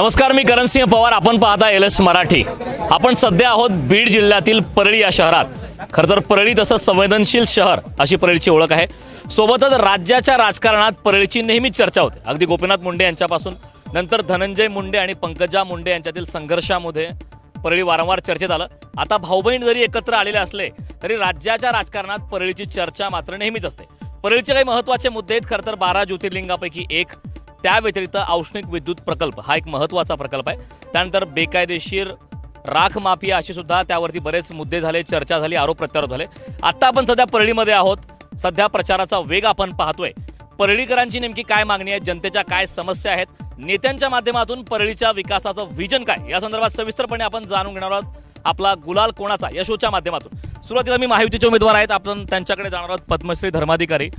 नमस्कार मी करणसिंह पवार. आपण पाहता एल एस मराठी. आपण सध्या आहोत बीड जिल्ह्यातील परळी या शहरात. खरं तर परळी तसं संवेदनशील शहर अशी परळीची ओळख आहे. सोबतच राज्याच्या राजकारणात परळीची नेहमीच चर्चा होते. अगदी गोपीनाथ मुंडे यांच्यापासून नंतर धनंजय मुंडे आणि पंकजा मुंडे यांच्यातील संघर्षामध्ये परळी वारंवार चर्चेत आलं. आता भाऊबहीण जरी एकत्र आलेले असले तरी राज्याच्या राजकारणात परळीची चर्चा मात्र नेहमीच असते. परळीचे काही महत्त्वाचे मुद्दे आहेत. खरं तर बारा ज्योतिर्लिंगापैकी एक त्या व्यतिरिक्त औष्णिक विद्युत प्रकल्प हा एक महत्त्वाचा प्रकल्प आहे. त्यानंतर बेकायदेशीर राख माफिया अशी सुद्धा त्यावरती बरेच मुद्दे झाले चर्चा झाली आरोप प्रत्यारोप झाले. आता आपण सध्या परळीमध्ये आहोत. सध्या प्रचाराचा वेग आपण पाहतोय. परळीकरांची नेमकी काय मागणी आहे? जनतेच्या काय समस्या आहेत? नेत्यांच्या माध्यमातून परळीच्या विकासाचं व्हिजन काय? या संदर्भात सविस्तरपणे आपण जाणून घेणार आहोत. आपला गुलाल कोणाचा? या शोच्या माध्यमातून. सुरुवातीला मी महायुतीचे उमेदवार आहेत. आपण त्यांच्याकडे जाणार आहोत. पद्मश्री धर्माधिकारी.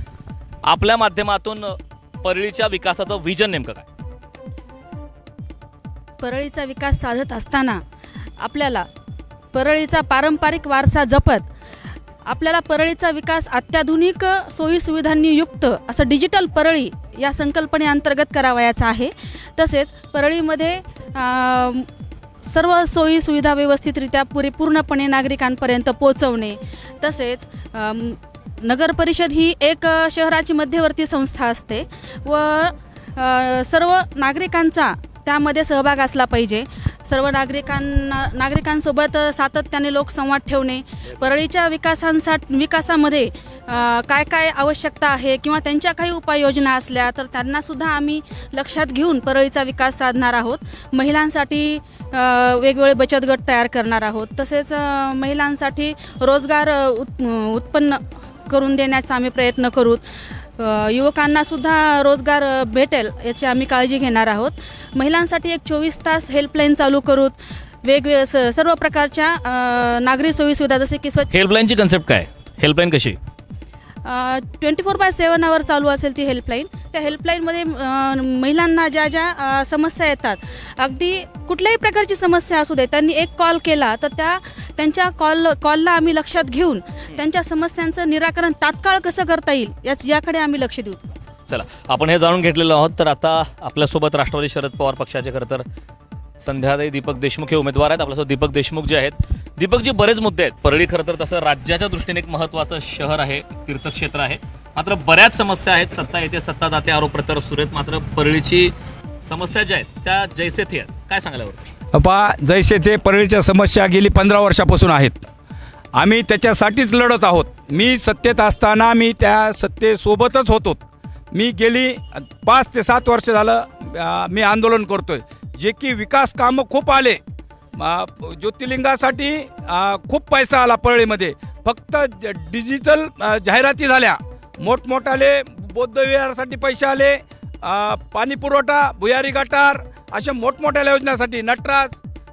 आपल्या माध्यमातून परळीच्या विकासाचं व्हिजन नेमकं काय? परळीचा विकास साधत असताना आपल्याला परळीचा पारंपरिक वारसा जपत आपल्याला परळीचा विकास अत्याधुनिक सोयीसुविधांनी युक्त असं डिजिटल परळी या संकल्पनेअंतर्गत करावयाचा आहे. तसेच परळीमध्ये सर्व सोयी सुविधा व्यवस्थितरित्या पुरेपूर्णपणे नागरिकांपर्यंत पोहोचवणे तसेच नगर परिषद ही एक शहराची मध्यवर्ती संस्था असते व सर्व नागरिकांचा त्यामध्ये सहभाग असला पाहिजे. सर्व नागरिकांना नागरिकांसोबत सातत्याने लोकसंवाद ठेवणे परळीच्या विकासांसा विकासामध्ये काय काय आवश्यकता आहे किंवा त्यांच्या काही उपाययोजना असल्या तर त्यांनासुद्धा आम्ही लक्षात घेऊन परळीचा विकास साधणार आहोत. महिलांसाठी वेगवेगळे बचत गट तयार करणार आहोत. तसेच महिलांसाठी रोजगार उत् उत उत्पन्न करून देण्याचा आम्ही प्रयत्न करू. युवकांना सुद्धा रोजगार भेटेल याची आम्ही काळजी घेणार आहोत. महिलांसाठी एक चोवीस तास हेल्पलाईन चालू करू. वेगवेगळ्या स- सर्व प्रकारच्या नागरी सोयीसुविधा जसे की स्वच्छ हेल्पलाईनची कन्सेप्ट काय? हेल्पलाईन कशी? Twenty four by seven hour चालू असेल ती हेल्पलाईन. त्या हेल्पलाईनमध्ये अ, महिलांना ज्या ज्या अ, समस्या येतात अगदी कुठल्याही प्रकारची समस्या असू दे त्यांनी एक कॉल केला तर त्या त्यांच्या कॉल कॉलला आम्ही लक्षात घेऊन त्यांच्या समस्यांचं निराकरण तात्काळ कसं करता येईल याच याकडे आम्ही लक्ष देऊ. चला आपण हे जाणून घेतलेलो आहोत. तर आता आपल्यासोबत राष्ट्रवादी शरद पवार पक्षाचे खरं तर संध्याताई दीपक देशमुख हे उमेदवार आहेत. आपल्यासोबत दीपक देशमुख जे आहेत दीपकजी बरेच मुद्दे आहेत. परळी खरं तर तसं राज्याच्या दृष्टीने एक महत्त्वाचं शहर आहे तीर्थक्षेत्र आहे. मात्र बऱ्याच समस्या आहेत. सत्ता येते सत्ता जाते आरोप प्रत्यारोप सुरू आहेत. मात्र परळीची समस्या ज्या आहेत त्या जैसे थे आहेत. काय सांगायला पहा जैसे ते परळीच्या समस्या गेली पंधरा वर्षापासून आहेत. आम्ही त्याच्यासाठीच लढत आहोत. मी सत्तेत असताना मी त्या सत्तेसोबतच होतो. मी गेली पाच ते सात वर्ष झालं मी आंदोलन करतोय. जे की विकास कामं खूप आले. ज्योतिर्लिंगासाठी खूप पैसा आला परळीमध्ये. फक्त ज- डिजिटल जाहिराती झाल्या. मोठमोठाले बौद्ध विहारासाठी पैसे आले. पाणी पुरवठा भुयारी गटार अशा मोठमोठ्या योजनासाठी नटराज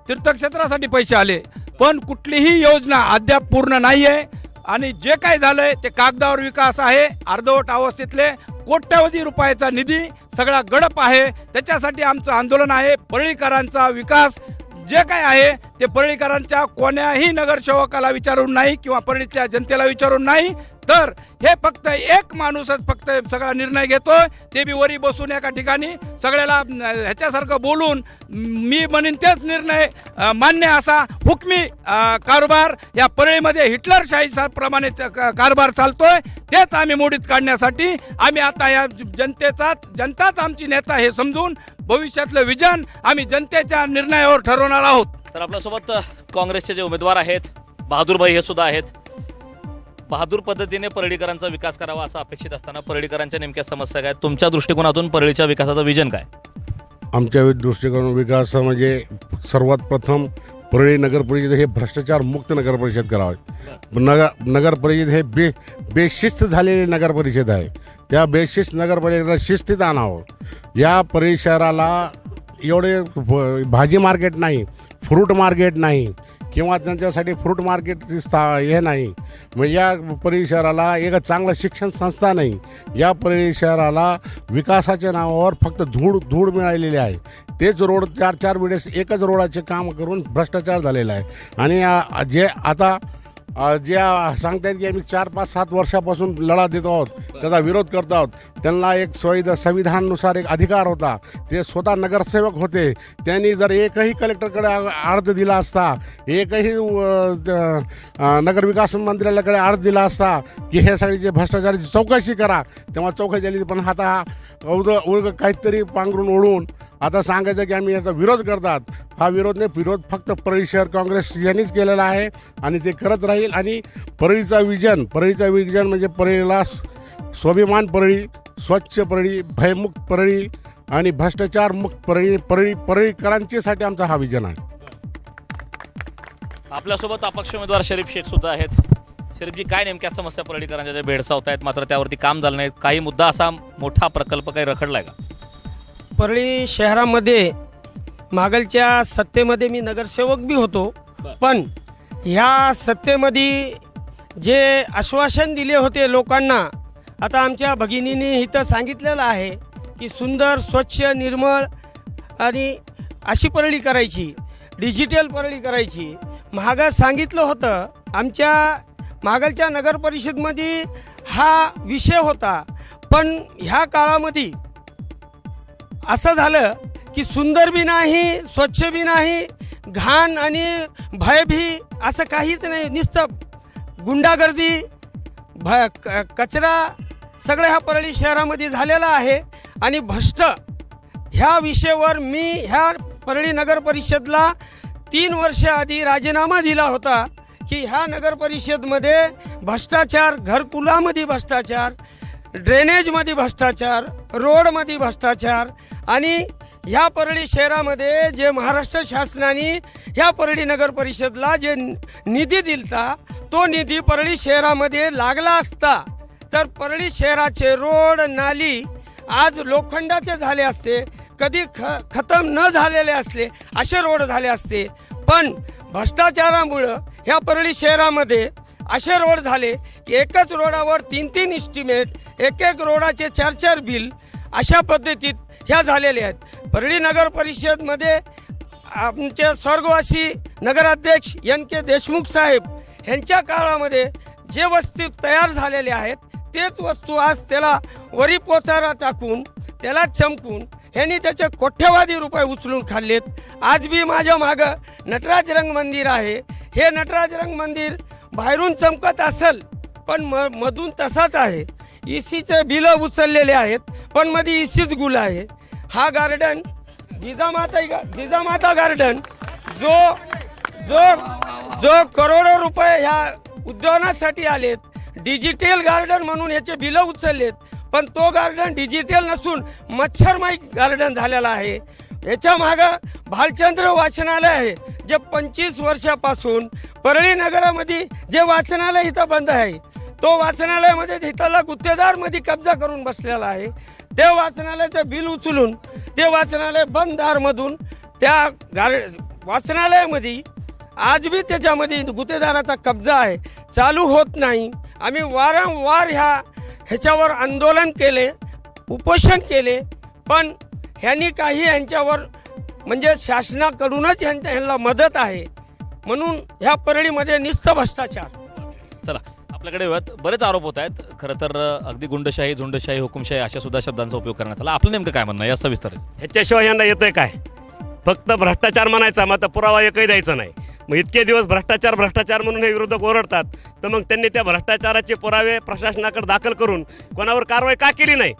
तीर्थक्षेत्रासाठी पैसे आले. पण कुठलीही योजना अद्याप पूर्ण नाही आहे आणि जे काय झालंय ते कागदावर विकास आहे. अर्धवट अवस्थेतले कोट्यवधी रुपयाचा निधी सगळा गडप आहे. त्याच्यासाठी आमचं आंदोलन आहे. परळीकरांचा विकास जे काय आहे ते परळीकरांच्या कोण्याही नगरसेवकाला विचारून नाही किंवा परळीतल्या जनतेला विचारून नाही. तर हे फक्त एक माणूसच फक्त सगळा निर्णय घेतोय. ते बी वरी बसून एका ठिकाणी सगळ्याला ह्याच्यासारखं बोलून मी म्हणेन तेच निर्णय मान्य असा हुकमी कारभार या परळीमध्ये हिटलरशाही प्रमाणे कारभार चालतोय. तेच आम्ही मोडीत काढण्यासाठी आम्ही आता या जनतेचाच जनताच आमची नेता हे समजून भविष्यातलं विजन आम्ही जनतेच्या निर्णयावर ठरवणार आहोत. तर आपल्यासोबत काँग्रेसचे जे उमेदवार आहेत बहादूरभाई हे सुद्धा आहेत. बहादूर पद्धतीने परळीकरांचा विकास करावा असं अपेक्षित असताना परळीकरांच्या नेमक्या समस्या काय? तुमच्या दृष्टिकोनातून परळीच्या विकासाचं विजन काय? आमच्या दृष्टिकोन विकास म्हणजे सर्वात प्रथम परळी नगर परिषद हे भ्रष्टाचार मुक्त नगर परिषद करावे. नगर नगर परिषद हे बे बेशिस्त झालेली नगर परिषद आहे. त्या बेशिस्त नगर परिषदेला शिस्तीत आणावं. या परिसराला एवढे भाजी मार्केट नाही फ्रूट मार्केट नाही किंवा त्यांच्यासाठी फ्रूट मार्केटची स्था हे नाही. मग या परिसराला एक चांगलं शिक्षण संस्था नाही. या परिसराला विकासाच्या नावावर फक्त धूळ धूळ मिळालेली आहे. तेच रोड चार चार वेळेस एकच रोडाचे काम करून भ्रष्टाचार झालेला आहे. आणि जे आता ज्या जे सांगतायत की आम्ही चार पाच सात वर्षापासून लढा देत आहोत त्याचा विरोध करत आहोत. त्यांना एक संविधान संविधानानुसार एक अधिकार होता. ते स्वतः नगरसेवक होते. त्यांनी जर एकही कलेक्टरकडे अर्ज दिला असता एकही नगरविकास मंत्र्यालयाकडे अर्ज दिला असता की हे सगळी जे भ्रष्टाचाराची चौकशी करा तेव्हा चौकशी झाली पण आता हा उग काहीतरी पांघरून ओढून आता सांगायचं की आम्ही याचा विरोध करतात. हा विरोध नाही विरोध फक्त परळी शहर काँग्रेस यांनीच केलेला आहे आणि ते करत राहील. आणि परळीचा विजन परळीचा विजन म्हणजे परळीला स्वाभिमान परळी स्वच्छ परळी भयमुक्त परळी आणि भ्रष्टाचार मुक्त परळी परळी परळीकरांच्यासाठी आमचा हा विजन आहे. आपल्यासोबत अपक्ष उमेदवार शरीफ शेख सुद्धा आहेत. शरीफजी काय नेमक्या समस्या परळीकरांच्या भेडसावत आहेत मात्र त्यावरती काम झालं नाही. काही मुद्दा असा मोठा प्रकल्प काही रखडलाय का? परळी शहरामध्ये मागलच्या सत्तेमध्ये मी नगरसेवक बी होतो. पण ह्या सत्तेमध्ये जे आश्वासन दिले होते लोकांना आता आमच्या भगिनीने इथं सांगितलेलं आहे की सुंदर स्वच्छ निर्मळ आणि अशी परळी करायची डिजिटल परळी करायची. महागा सांगितलं होतं आमच्या मागलच्या नगर परिषदमध्ये हा विषय होता. पण ह्या काळामध्ये असं झालं की सुंदर बी नाही स्वच्छ बी नाही घाण आणि भय भी असं काहीच नाही. निस्तब गुंडागर्दी भ क- कचरा सगळं ह्या परळी शहरामध्ये झालेला आहे. आणि भ्रष्ट ह्या विषयावर मी ह्या परळी नगर परिषदला तीन वर्ष आधी राजीनामा दिला होता की ह्या नगर परिषदमध्ये भ्रष्टाचार घरकुलामध्ये भ्रष्टाचार ड्रेनेजमध्ये भ्रष्टाचार रोडमध्ये भ्रष्टाचार आणि ह्या परळी शहरामध्ये जे महाराष्ट्र शासनाने ह्या परळी नगर परिषदला जे निधी दिलता तो निधी परळी शहरामध्ये लागला असता. तर परळी शहराचे रोड नाली आज लोखंडाचे झाले असते. कधी ख खतम न झालेले असले असे रोड झाले असते. पण भ्रष्टाचारामुळं ह्या परळी शहरामध्ये असे रोड झाले की एकच रोडावर तीन तीन इस्टिमेट एक एक रोडाचे चार चार बिल अशा पद्धतीत ह्या झालेल्या आहेत. परळी नगर परिषदमध्ये आमचे स्वर्गवासी नगराध्यक्ष एन के देशमुख साहेब यांच्या काळामध्ये जे वस्तू तयार झालेले आहेत तेच वस्तू आज त्याला वरी पोचारा टाकून त्याला चमकून ह्यांनी त्याचे कोठ्यवादी रुपये उचलून खाल्लेत. आज बी माझ्या मागं नटराज रंग मंदिर आहे. हे नटराज रंग मंदिर बाहेरून चमकत असेल पण म मधून तसाच आहे. इसीचे बिलं उचललेले आहेत पण मध्ये इसीच गुल आहे. हा गार्डन जिजामाता जिजामाता गार्डन जो जो जो करोडो रुपये ह्या उद्यानासाठी आलेत. डिजिटल गार्डन म्हणून याचे बिलं उचललेत पण तो गार्डन डिजिटल नसून मच्छरमाई गार्डन झालेला आहे. याच्या मागं भालचंद्र वाचनालय आहे. जे पंचवीस वर्षापासून परळी नगरामध्ये जे वाचनालय इथं बंद आहे तो वाचनालयामध्ये तिथला गुत्तेदारमध्ये कब्जा करून बसलेला आहे. ते वाचनालयाचं बिल उचलून ते वाचनालय बंद दारमधून त्या गार वाचनालयामध्ये आज बी त्याच्यामध्ये गुत्तेदाराचा कब्जा आहे. चालू होत नाही. आम्ही वारंवार ह्या ह्याच्यावर आंदोलन केले उपोषण केले पण ह्यांनी काही यांच्यावर म्हणजे शासनाकडूनच यांच्या ह्यांना मदत आहे. म्हणून ह्या परळीमध्ये निस्त भ्रष्टाचार. चला आपल्याकडे बरेच आरोप होत आहेत. खरं तर अगदी गुंडशाही झुंडशाही हुकुमशाही अशा सुद्धा शब्दांचा उपयोग करण्यात आला. आपलं नेमकं काय म्हणणं आहे? या सविस्तर. ह्याच्याशिवाय यंदा येतंय काय? फक्त भ्रष्टाचार म्हणायचा मग आता पुरावा एकही द्यायचा नाही. मग इतके दिवस भ्रष्टाचार भ्रष्टाचार म्हणून हे विरोधक ओरडतात. तर मग त्यांनी त्या भ्रष्टाचाराचे पुरावे प्रशासनाकडे दाखल करून कोणावर कारवाई का केली नाही?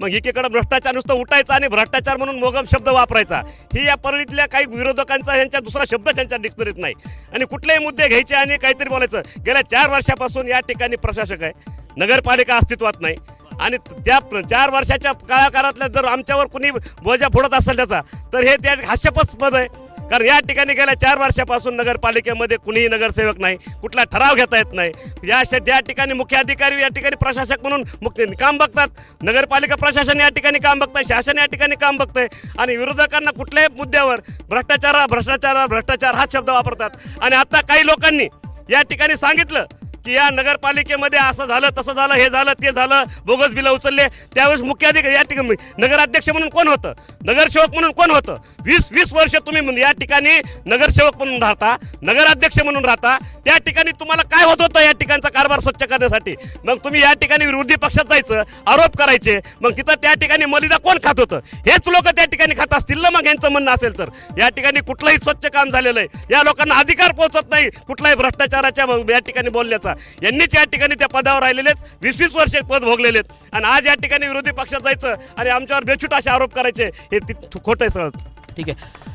मग एकीकडे भ्रष्टाचार नुसतं उठायचा आणि भ्रष्टाचार म्हणून मोगम शब्द वापरायचा. ही या परळीतल्या काही विरोधकांचा यांच्या दुसरा शब्द त्यांच्या डिक्शनरीत नाही. आणि कुठलेही मुद्दे घ्यायचे आणि काहीतरी बोलायचं गेल्या चार वर्षापासून या ठिकाणी प्रशासक आहे. नगरपालिका अस्तित्वात नाही. आणि त्या चार वर्षाच्या काळाकारातल्या जर आमच्यावर कुणी बोजा फोडत असेल त्याचा तर हे त्या हास्यास्पद आहे. कारण या ठिकाणी गेल्या चार वर्षापासून नगरपालिकेमध्ये कुणीही नगरसेवक नाही कुठला ठराव घेता येत नाही. या श- ठिकाणी मुख्य अधिकारी या ठिकाणी प्रशासक म्हणून मुख्य काम बघतात. नगरपालिका प्रशासन या ठिकाणी काम बघतंय शासन या ठिकाणी काम बघतंय. आणि विरोधकांना कुठल्याही मुद्द्यावर भ्रष्टाचार भ्रष्टाचार भ्रष्टाचार हा शब्द वापरतात. आणि आता काही लोकांनी या ठिकाणी सांगितलं की या नगरपालिकेमध्ये असं झालं तसं झालं हे झालं ते झालं बोगस बिलं उचलले. त्यावेळेस मुख्याधिकारी या ठिकाणी नगराध्यक्ष म्हणून कोण होतं? नगरसेवक म्हणून कोण होतं? वीस वीस वर्ष तुम्ही या ठिकाणी नगरसेवक म्हणून राहता नगराध्यक्ष म्हणून राहता. त्या ठिकाणी तुम्हाला काय होत होतं या ठिकाणचा कारभार स्वच्छ करण्यासाठी? मग तुम्ही या ठिकाणी विरोधी पक्षात जायचं आरोप करायचे. मग तिथं त्या ठिकाणी मलिदा कोण खात होतं? हेच लोक त्या ठिकाणी खात असतील ना मग यांचं म्हणणं असेल तर? या ठिकाणी कुठलंही स्वच्छ काम झालेलं आहे. या लोकांना अधिकार पोहोचत नाही कुठलाही भ्रष्टाचाराच्या या ठिकाणी बोलण्याचा. यांनीच या ठिकाणी त्या पदावर राहिलेलेच वीस वीस वर्ष पद भोगलेले आहेत आणि आज या ठिकाणी विरोधी पक्षात जायचं आणि आमच्यावर बेछूट असे आरोप करायचे हे ति- खोटं आहे सर ठीक आहे.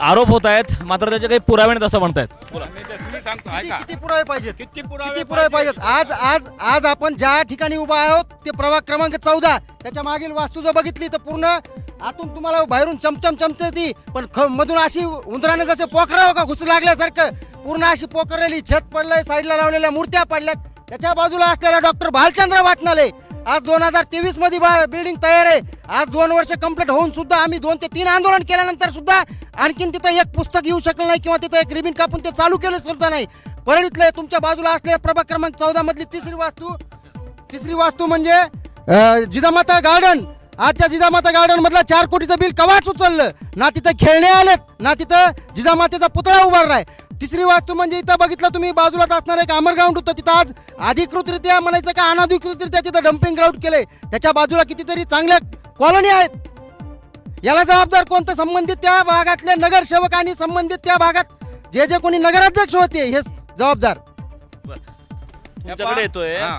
आरोप होत आहेत मात्र त्याचे काही पुरावे नाहीत असं म्हणतायत. किती किती पुरावे पाहिजेत? किती किती पुरावे पाहिजेत? आज आज आज आपण ज्या ठिकाणी उभा आहोत ते प्रभाग क्रमांक चौदा. त्याच्या मागील वास्तू जर बघितली तर पूर्ण आतून तुम्हाला बाहेरून चमचम चमचम ती पण ख- मधून अशी उंदराने जसे पोखराव का घुसू लागल्यासारखं पूर्ण अशी पोखरलेली छत पडलंय साईडला लावलेल्या मूर्त्या पडल्यात. त्याच्या बाजूला असलेला डॉक्टर भालचंद्र वाटणाले. आज दोन हजार तेवीसमध्ये बिल्डिंग तयार आहे. आज दोन वर्ष कंप्लीट होऊन सुद्धा आम्ही दोन ते तीन आंदोलन केल्यानंतर सुद्धा आणखीन तिथं एक पुस्तक येऊ शकलं नाही किंवा तिथं एक रिबिन कापून ते चालू केलं सुद्धा नाही. परळीतलं तुमच्या बाजूला असलेल्या प्रभाग क्रमांक चौदा मधली तिसरी वास्तू. तिसरी वास्तू म्हणजे जिजामाता गार्डन आजच्या जिजामाता गार्डन मधलं चार कोटीचं बिल कवाच उचललं? ना तिथं खेळणे आलेत ना तिथं जिजामातेचा पुतळा उभारलाय. तिसरी वास्तू म्हणजे इथं बघितलं तुम्ही बाजूलाच असणार एक अमर ग्राउंड होतं तिथं आज. अधिकृतरित्या म्हणायचं का अनधिकृतरित्या तिथं डम्पिंग ग्राउंड केलंय. त्याच्या बाजूला कितीतरी चांगल्या कॉलनी आहेत. याला जबाबदार कोणतं संबंधित त्या भागातले नगरसेवक आणि संबंधित त्या भागात जे जे कोणी नगराध्यक्ष होते हे जबाबदार. तुमच्याकडे येतोय. हा.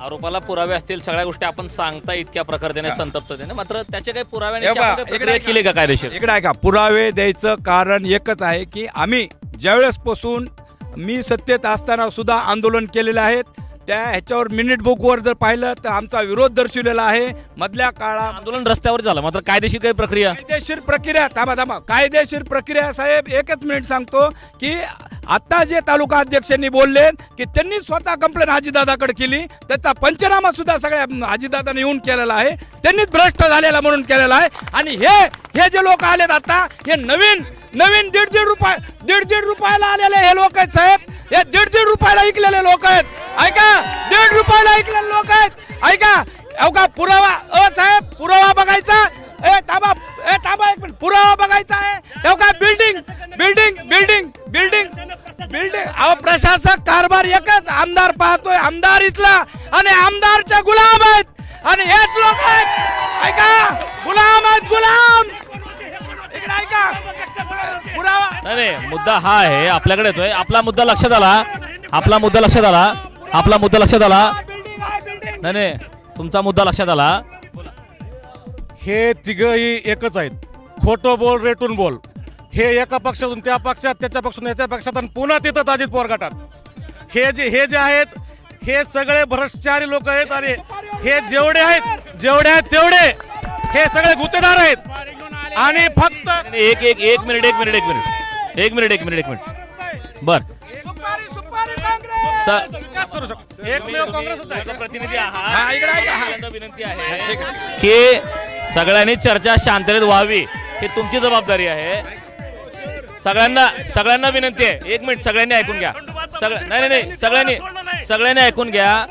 आरोपाला पुरावे असतील सगळ्या गोष्टी आपण सांगता इतक्या प्रखरतेने संतप्ततेने मात्र त्याचे काही पुरावे केली का कायदेशीर? इकडे आहे का पुरावे द्यायचं कारण एकच आहे की आम्ही ज्यावेळेसपासून मी सत्तेत असताना सुद्धा आंदोलन केलेलं आहे त्या ह्याच्यावर मिनिट बुकवर जर पाहिलं तर आमचा विरोध दर्शवलेला आहे. मधल्या काळात आंदोलन रस्त्यावर झालं मात्र कायदेशीर काही प्रक्रिया? कायदेशीर प्रक्रिया थांबा थांबा. कायदेशीर प्रक्रिया साहेब एकच मिनिट सांगतो की आता जे तालुका अध्यक्षांनी बोलले की त्यांनी स्वतः कंप्लेंट हाजीदादाकडे केली त्याचा पंचनामा सुद्धा सगळ्या हाजीदादाने येऊन केलेला आहे. त्यांनीच भ्रष्ट झालेला म्हणून केलेला आहे. आणि हे हे जे लोक आलेत आता हे नवीन नवीन दीड दीड रुपये दीड दीड रुपयाला आलेले हे लोक आहेत साहेब. हे दीड दीड रुपयाला ऐकलेले लोक आहेत. ऐका दीड रुपयाला ऐकलेले लोक आहेत. ऐका अवघा पुरावा अ साहेब पुरावा बघायचा? ए थांबा ए थांबा एक मिनिट. पुरावा बघायचा आहे. अवघा building building building building building अहो प्रशासक कारभार एकच. आमदार पाहतोय आमदार इथला आणि आमदारच्या गुलाम आहेत. आणि हेच लोक आहेत. ऐका गुलाम आहेत गुलाम. नाही नाही मुद्दा हा आहे आपल्याकडे येतोय. आपला मुद्दा लक्षात आला. आपला मुद्दा लक्षात आला. आपला मुद्दा लक्षात आला. नाही नाही तुमचा मुद्दा लक्षात आला. हे तिघही एकच आहेत. खोटं बोल रेटून बोल. हे एका पक्षातून त्या पक्षात त्याच्या पक्षातून त्या पक्षात आणि पुन्हा तिथं अजित पवार गटात. हे जे हे जे आहेत हे सगळे भ्रष्टाचारी लोक आहेत आणि हे जेवढे आहेत जेवढे आहेत तेवढे हे सगळे गुत्तेदार आहेत. आणि फक्त एक एक एक मिनिट एक मिनिट एक मिनिट. एक मिनिट एक मिनिट एक मिनिट. बर. सुपारी सुपारी काँग्रेस! स- विकास करू शकतो. एकमेव काँग्रेसच आहे. प्रतिनिधी हा, आहात इकडे आहे का? हा. पहिल्यांदा विनंती आहे. की सगळ्यांनी चर्चा शांततेत व्हावी ही तुमची जबाबदारी आहे. सगळ्यांना सगळ्यांना विनंती आहे. एक मिनिट सगळ्यांनी ऐकून घ्या. सगळं नाही नाही नाही सगळ्यांनी सगळ्यांनी ऐकून घ्या.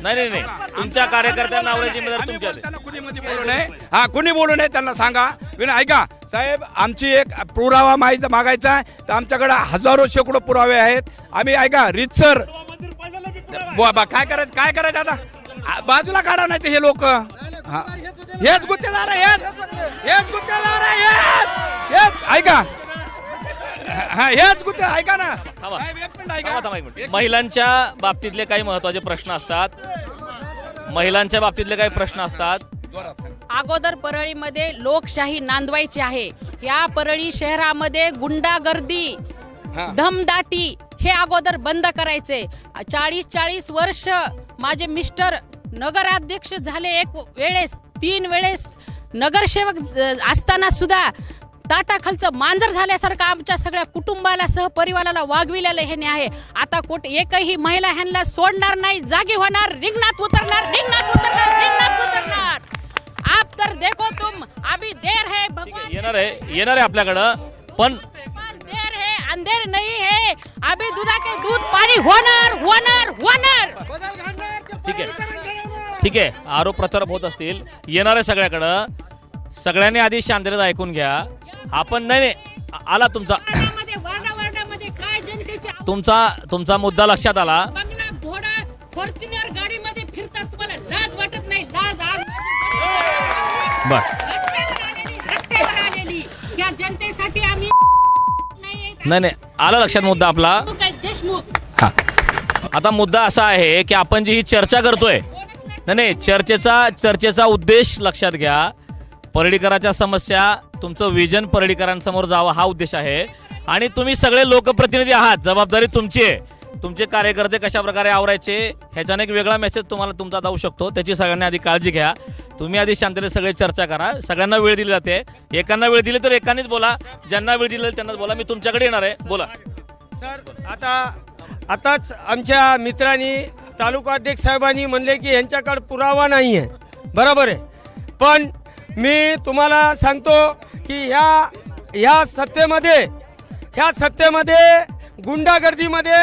नाही नाही नाही. तुमच्या कार्यकर्त्यांना आवडायची जिम्मेदारी तुमच्या आहे. त्यांना कुणी मध्ये बोलू नये हा कुणी बोलू नये त्यांना सांगा. विना ऐका. साहेब आमची एक पुरावा माहिती मागायचा आहे. तर आमच्याकडे हजारो शेकडो पुरावे आहेत. आम्ही ऐका रितसर बुवा, बा, काय करायचं काय करायचं आता? बाजूला काढा नाही हे लोक. हेच गुत्तेदार आहे हेच. हेच गुत्तेदार हेच. हेच ऐका. हा हेच गुत्ते ऐका ना. थांबा. साहेब, एक मिनिट ऐका. थांबा, थांबा एक मिनिट. महिलांच्या बाबतीतले काही महत्त्वाचे प्रश्न असतात. महिलांच्या बाबतीतले काही प्रश्न असतात. अगोदर परळीमध्ये लोकशाही नांदवायची आहे. या परळी शहरामध्ये गुंडागर्दी धमदाटी हे अगोदर बंद करायचे. चाळीस चाळीस वर्ष माझे मिस्टर नगराध्यक्ष झाले एक वेळेस तीन वेळेस नगरसेवक असताना सुद्धा ताटाखालचं मांजर झाल्यासारखं आमच्या सगळ्या कुटुंबाला सहपरिवाराला वागविलेलं हे आहे. आता कोट एकही महिला ह्यांना सोडणार नाही जागी होणार रिंगणात उतरणार रिंगणात येणार आहे येणार आहे आपल्याकडं पण के देर है अंधेर नहीं है. आम्ही दुधाचे दूध पाणी होणार होणार होणार. ठीक आहे. ठीक आहे. आरोप प्रत्यारोप होत असतील. येणार आहे सगळ्याकडं. सगळ्यांनी आधी शांततेत ऐकून घ्या. आपण नाही नाही. आ- आला तुमचा. वार्डामध्ये वार्डा वार्डामध्ये काय जनतेचे तुमचा तुमचा मुद्दा लक्षात आला. बंगला घोडा फॉर्च्युनर गाडीमध्ये फिरतात. तुम्हाला लाज वाटत नाही. लाज आज बर. नाही नाही. आला लक्षात मुद्दा आपला. हा. आता मुद्दा असा आहे की आपण जी ही चर्चा करतोय नाही नाही चर्चेचा चर्चेचा उद्देश लक्षात घ्या. परळीकराच्या समस्या तुमचं विजन परळीकरांसमोर जावं हा उद्देश आहे. आणि तुम्ही सगळे लोकप्रतिनिधी आहात जबाबदारी तुमची आहे. तुमचे कार्यकर्ते कशा प्रकारे आवरायचे ह्याच्याने एक वेगळा मेसेज तुम्हाला तुमचा जाऊ शकतो. त्याची सगळ्यांनी आधी काळजी घ्या. तुम्ही आधी शांततेने सगळे चर्चा करा. सगळ्यांना वेळ दिली जाते. एकांना वेळ दिली तर एकानेच बोला. ज्यांना वेळ दिली त्यांनाच बोला. मी तुमच्याकडे येणार आहे. बोला. सर आता आताच आमच्या मित्रांनी तालुका अध्यक्ष साहेबांनी म्हणले की यांच्याकडे पुरावा नाही आहे बरोबर आहे. पण मी तुम्हाला सांगतो की ह्या ह्या सत्तेमध्ये ह्या सत्तेमध्ये गुंडागर्दीमध्ये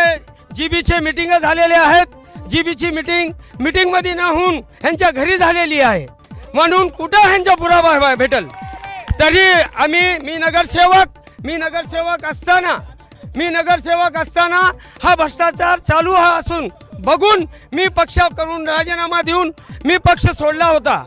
जी बीचे मिटिंग झालेले आहेत. जी बीची मिटिंग मिटिंगमध्ये न होऊन ह्यांच्या घरी झालेली आहे. म्हणून कुठं ह्यांचा पुरावा भेटल? तरी आम्ही मी नगरसेवक मी नगरसेवक असताना मी नगरसेवक असताना हा भ्रष्टाचार चालू हा असून बघून मी पक्ष करून राजीनामा देऊन मी पक्ष सोडला होता.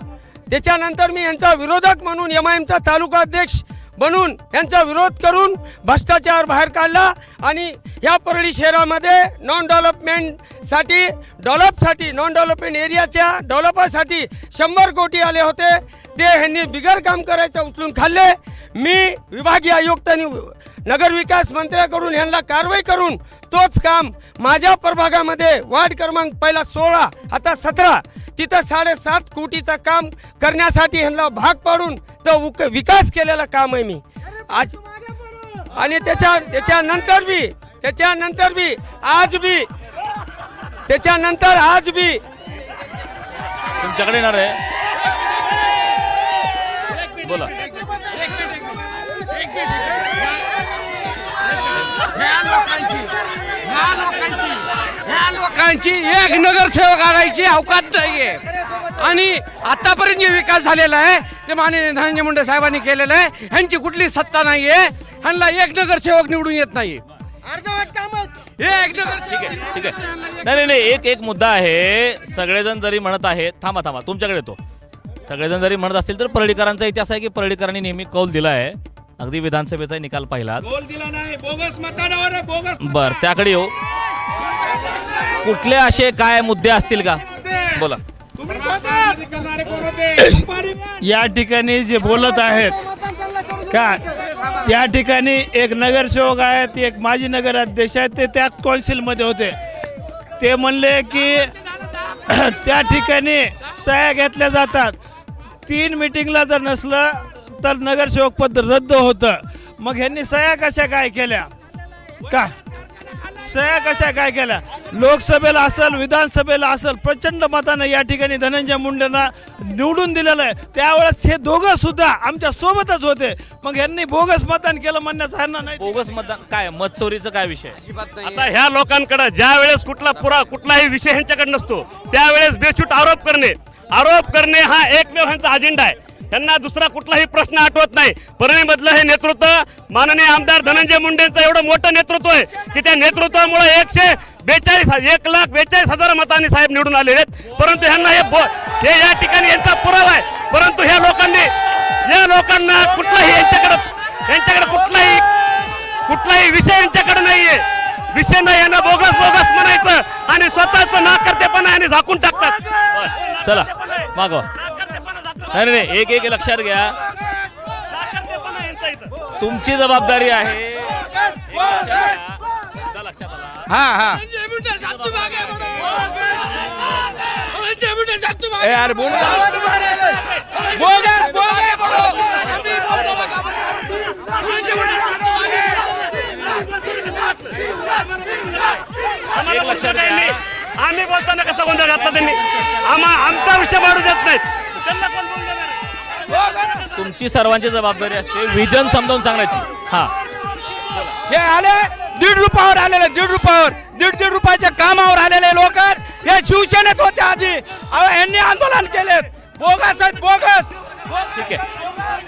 त्याच्यानंतर मी यांचा विरोधक म्हणून एम आय एमचा तालुका अध्यक्ष बनून यांचा विरोध करून भ्रष्टाचार बाहेर काढला आणि या परळी शहरामध्ये नॉन डेव्हलपमेंटसाठी डेव्हलपसाठी नॉन डेव्हलपमेंट एरियाच्या डेव्हलपरसाठी शंभर कोटी आले होते. ते ह्यांनी बिगर काम करायचं उचलून खाल्ले. मी विभागीय आयुक्तांनी नगरविकास मंत्र्याकडून ह्यांना कारवाई करून तोच काम माझ्या प्रभागामध्ये वार्ड क्रमांक पहिला सोळा आता सतरा तिथं साडेसात कोटीचं काम करण्यासाठी ह्यांना भाग पाडून तो उक- विकास केलेला काम आहे मी. आज आणि त्याच्या त्याच्यानंतर बी त्याच्यानंतर बी आज बी त्याच्यानंतर आज बी. तुमच्याकडे येणार आहे. लोकांची एक नगरसेवक आणायची अवकाश नाहीये. आणि आतापर्यंत जे विकास झालेला आहे ते माननीय धनंजय मुंडे साहेबांनी केलेलं आहे ह्यांची कुठली सत्ता नाहीये ह्यांना एक नगरसेवक निवडून येत नाही एक नगरसेवक ठीक आहे ठीक आहे. नाही नाही नाही एक एक मुद्दा आहे. सगळेजण जरी म्हणत आहेत थांबा थांबा तुमच्याकडे येतो. सगळेजण जरी म्हणत असतील तर परळीकरांचा इतिहास आहे की परळीकरांनी नेहमी कौल दिला आहे. अगदी विधानसभेचा निकाल पाहिला. बर त्याकडे येऊ. कुठले असे काय मुद्दे असतील का? बोला. या ठिकाणी जे बोलत आहेत का? या ठिकाणी एक नगरसेवक आहेत एक माजी नगराध्यक्ष आहेत ते त्या कौन्सिलमध्ये होते. ते म्हणले की त्या ठिकाणी सह्या घेतल्या जातात. तीन मिटिंगला जर नसलं तर नगरसेवक पद रद्द होतं. मग ह्यांनी सह्या कशा काय केल्या? का? सह्या कशा काय केल्या? लोकसभेला असेल विधानसभेला असेल प्रचंड मतानं या ठिकाणी धनंजय मुंडेंना निवडून दिलेलं आहे. त्यावेळेस हे दोघं सुद्धा आमच्या सोबतच होते. मग यांनी बोगस मतदान केलं म्हणण्याचा ह्यांना नाही. बोगस मतदान काय मतचोरीचं काय विषय? आता ह्या लोकांकडे ज्या वेळेस कुठला पुरा कुठलाही विषय ह्यांच्याकडे नसतो त्यावेळेस बेछूट आरोप करणे. आरोप करणे हा एकमेव ह्यांचा अजेंडा आहे. त्यांना दुसरा कुठलाही प्रश्न आठवत नाही. परळीमधलं हे नेतृत्व माननीय आमदार धनंजय मुंडेंचं एवढं मोठं नेतृत्व आहे की त्या नेतृत्वामुळे एकशे बेचाळीस एक लाख बेचाळीस हजार मतांनी साहेब निवडून आलेले आहेत. परंतु ह्यांना हे हे या ठिकाणी यांचा पुरावा आहे. परंतु ह्या लोकांनी या लोकांना कुठलाही यांच्याकडे यांच्याकडे कुठलाही कुठलाही विषय यांच्याकडे नाहीये. विषय नाही यांना बोगस बोगस म्हणायचं आणि स्वतःच नाकर्तेपणा आणि झाकून टाकतात. चला मागवा. नाही नाही एक एक लक्षात घ्या. तुमची जबाबदारी आहे. हा हा. यार बोल आम्ही बोलताना कसा गोंधळ घातला त्यांनी? आम्हा आमचा विषय मारू देत नाहीत. आहे? तुमची सर्वांची जबाबदारी असते. विजन समजावून सांगायची. हा. हे आले दीड रुपयावर आलेले दीड रुपयावर. दीड दीड रुपयाच्या कामावर आलेले लोक हे शिवसेनेत होते आधी. यांनी आंदोलन केले बोगस आहेत बोगस. ठीक आहे.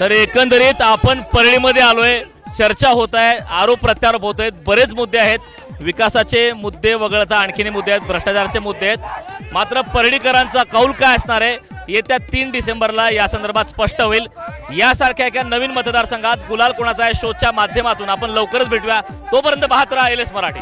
तर एकंदरीत आपण परळीमध्ये आलोय. चर्चा होत आहे आरोप प्रत्यारोप होत आहेत. बरेच मुद्दे आहेत. विकासाचे मुद्दे वगळता आणखीन मुद्दे आहेत भ्रष्टाचाराचे मुद्दे आहेत. मात्र परळीकरांचा कौल काय असणार आहे? येत्या तीन डिसेंबरला या संदर्भात स्पष्ट होईल. यासारख्या एका नवीन मतदारसंघात गुलाल कोणाचा आहे शोच्या माध्यमातून आपण लवकरच भेटूया. तोपर्यंत पाहत राहा एल एस मराठी.